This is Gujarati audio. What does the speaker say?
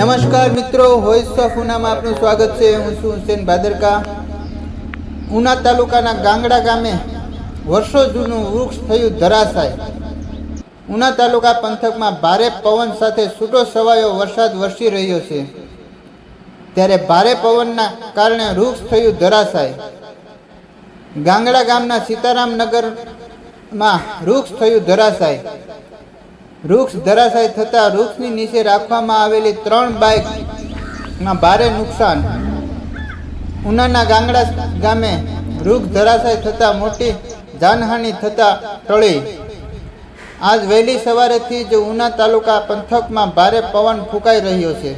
નમસ્કાર મિત્રો વોઇસ ઓફ ઉનામાં આપનું સ્વાગત છે. હું છું હુસેન ભાદરકા. ઉના તાલુકાના ગાંગડા ગામે વર્ષો જૂનું વૃક્ષ થયું ધરાશાય. ઉના તાલુકા પંથકમાં ભારે પવન સાથે છૂટો છવાયો વરસાદ વરસી રહ્યો છે. ત્યારે ભારે પવનના કારણે વૃક્ષ થયું ધરાશાય. ગાંગડા ગામના સીતારામ નગરમાં વૃક્ષ થયું ધરાશાય. વૃક્ષ ધરાશાય થતાં વૃક્ષની નીચે રાખવામાં આવેલી ત્રણ બાઇકમાં ભારે નુકસાન. ઉનાના ગાંગડા ગામે વૃક્ષ ધરાશાય થતાં મોટી જાનહાનિ થતાં ટળી. આજ વહેલી સવારેથી જ ઉના તાલુકા પંથકમાં ભારે પવન ફૂંકાઈ રહ્યો છે.